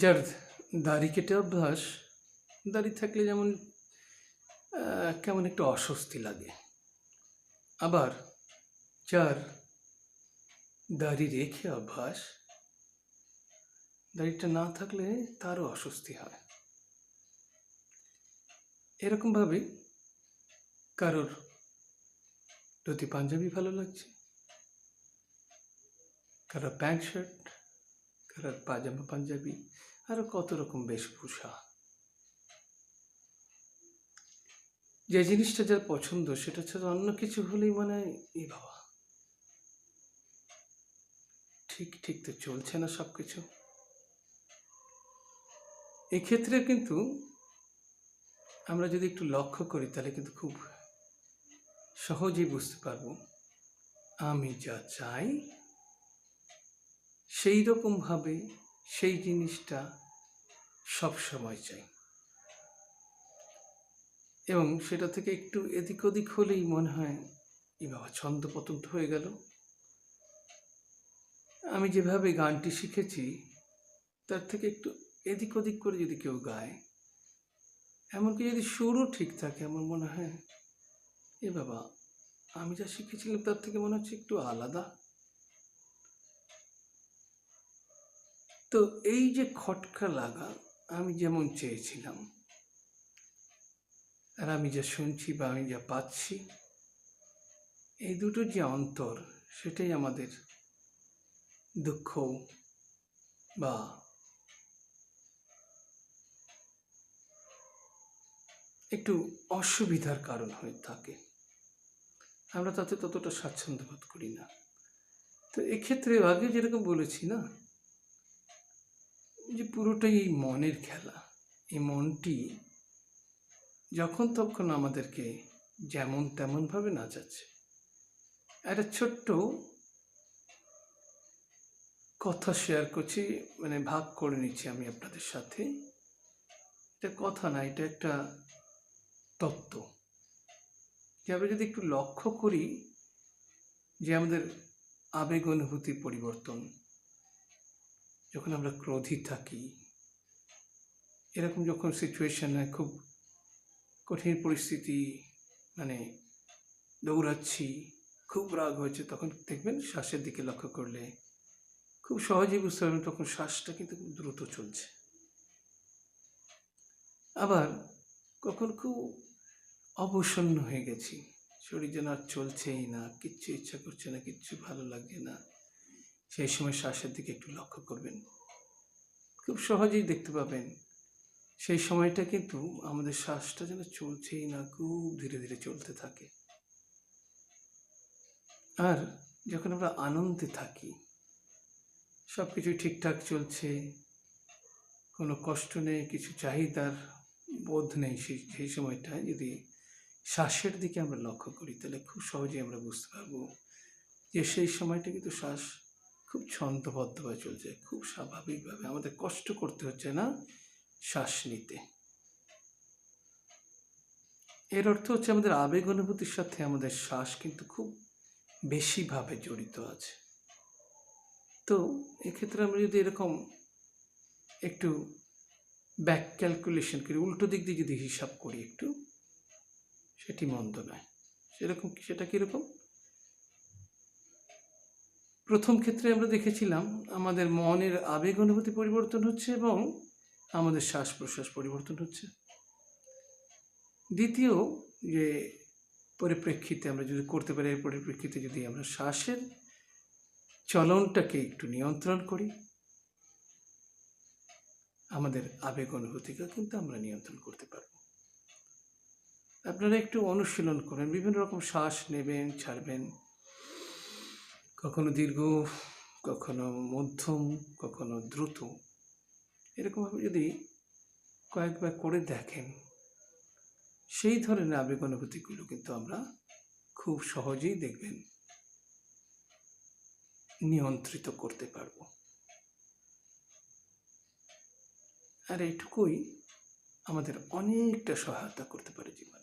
যার দাড়ি কেটে অভ্যাস, দাড়ি থাকলে যেমন কেমন একটু অস্বস্তি লাগে। আবার যার দাড়ি রেখে অভ্যাস, দাড়িটা না থাকলে তারও অস্বস্তি হয়। এরকমভাবে কারোর ধুতি পাঞ্জাবি ভালো লাগছে কারও প্যান্ট শার্ট কারও পাজামা পাঞ্জাবি, আরও কত রকম বেশভূষা। যে জিনিসটা যার পছন্দ, সেটা ছাড়া অন্য কিছু হলেই মনে এ বাবা। ঠিক ঠিক তো চলছে না সব কিছু এক্ষেত্রে কিন্তু আমরা যদি একটু লক্ষ্য করি, তাহলে কিন্তু খুব সহজেই বুঝতে পারব। আমি যা চাই সেই রকমভাবে সেই জিনিসটা সব সময় চাই। এবং সেটা থেকে একটু এদিক ওদিক হলেই মনে হয় এই বাবা ছন্দপতন তো হয়ে গেল। আমি যেভাবে গানটি শিখেছি, তার থেকে একটু এদিক ওদিক করে যদি কেউ গায়, এমনকি যদি সুরও ঠিক থাকে, আমার মনে হয়, এ বাবা, আমি যা শিখেছিলাম তার থেকে মনে হচ্ছে একটু আলাদা। তো এই যে খটকা লাগা, আমি যেমন চেয়েছিলাম, আর আমি যা শুনছি বা আমি যা পাচ্ছি, এই দুটোর যে অন্তর, সেটাই আমাদের দুঃখ বা একটু অসুবিধার কারণ হয়ে থাকে। আমরা তাতে ততটা স্বাচ্ছন্দ্য বোধ করি না। তো এক্ষেত্রে আগে যেরকম বলেছি না যে পুরোটাই এই মনের খেলা, এই মনটি যখন তখন আমাদেরকে যেমন তেমনভাবে নাচাচ্ছে। একটা ছোট্ট কথা শেয়ার করছি মানে ভাগ করে নিচ্ছি আমি আপনাদের সাথে। এটা কথা না, এটা একটা তত্ত্ব। যে আমরা যদি একটু লক্ষ্য করি যে আমাদের আবেগ অনুভূতি পরিবর্তন যখন আমরা ক্রোধী থাকি, এরকম যখন সিচুয়েশন খুব কঠিন পরিস্থিতি মানে দৌড়াচ্ছি, খুব রাগ হয়েছে, তখন দেখবেন শ্বাসের দিকে লক্ষ্য করলে খুব সহজেই বুঝতে পারবেন তখন শ্বাসটা কিন্তু খুব দ্রুত চলছে। আবার কখন খুব অবসন্ন হয়ে গেছি, শরীর যেন আর চলছেই না, কিচ্ছু ইচ্ছা করছে না, কিচ্ছু ভালো লাগছে না। সেই সময় শ্বাসের দিকে একটু লক্ষ্য করবেন। খুব সহজেই দেখতে পাবেন। সেই সময়টা কিন্তু আমাদের শ্বাসটা যেন চলছেই না, খুব ধীরে ধীরে চলতে থাকে। আর যখন আমরা আনন্দে থাকি সব কিছুই ঠিকঠাক চলছে, কোনো কষ্ট নেই, কিছু চাহিদার বোধ নেই সেই সেই সময়টায় যদি শ্বাসের দিকে আমরা লক্ষ্য করি, তাহলে খুব সহজেই আমরা বুঝতে পারব যে সেই সময়টা কিন্তু শ্বাস খুব ছন্দবদ্ধভাবে চলছে, খুব স্বাভাবিকভাবে। আমাদের কষ্ট করতে হচ্ছে না শ্বাস নিতে। এর অর্থ হচ্ছে আমাদের আবেগ অনুভূতির সাথে আমাদের শ্বাস কিন্তু খুব বেশিভাবে জড়িত আছে। তো এক্ষেত্রে আমরা যদি এরকম একটু ব্যাক ক্যালকুলেশন করি, উল্টো দিক দিয়ে যদি হিসাব করি একটু, সেটি মন্দ নয়। সেরকম সেটা কীরকম? প্রথম ক্ষেত্রে আমরা দেখেছিলাম আমাদের মনের আবেগ অনুভূতি পরিবর্তন হচ্ছে এবং আমাদের শ্বাস প্রশ্বাস পরিবর্তন হচ্ছে। দ্বিতীয় যে পরিপ্রেক্ষিতে আমরা যদি করতে পারি, এর পরিপ্রেক্ষিতে যদি আমরা শ্বাসের চলনটাকে একটু নিয়ন্ত্রণ করি, আমাদের আবেগ অনুভূতিকে কিন্তু আমরা নিয়ন্ত্রণ করতে পারব। আপনারা একটু অনুশীলন করেন, বিভিন্ন রকম শ্বাস নেবেন, ছাড়বেন কখনো দীর্ঘ, কখনো মধ্যম, কখনো দ্রুত। এরকমভাবে যদি কয়েকবার করে দেখেন, সেই ধরনের আবেগ অনুভূতিগুলো কিন্তু আমরা খুব সহজেই দেখবেন, নিয়ন্ত্রিত করতে পারব। আর এটুকুই আমাদের অনেকটা সহায়তা করতে পারে জীবনে।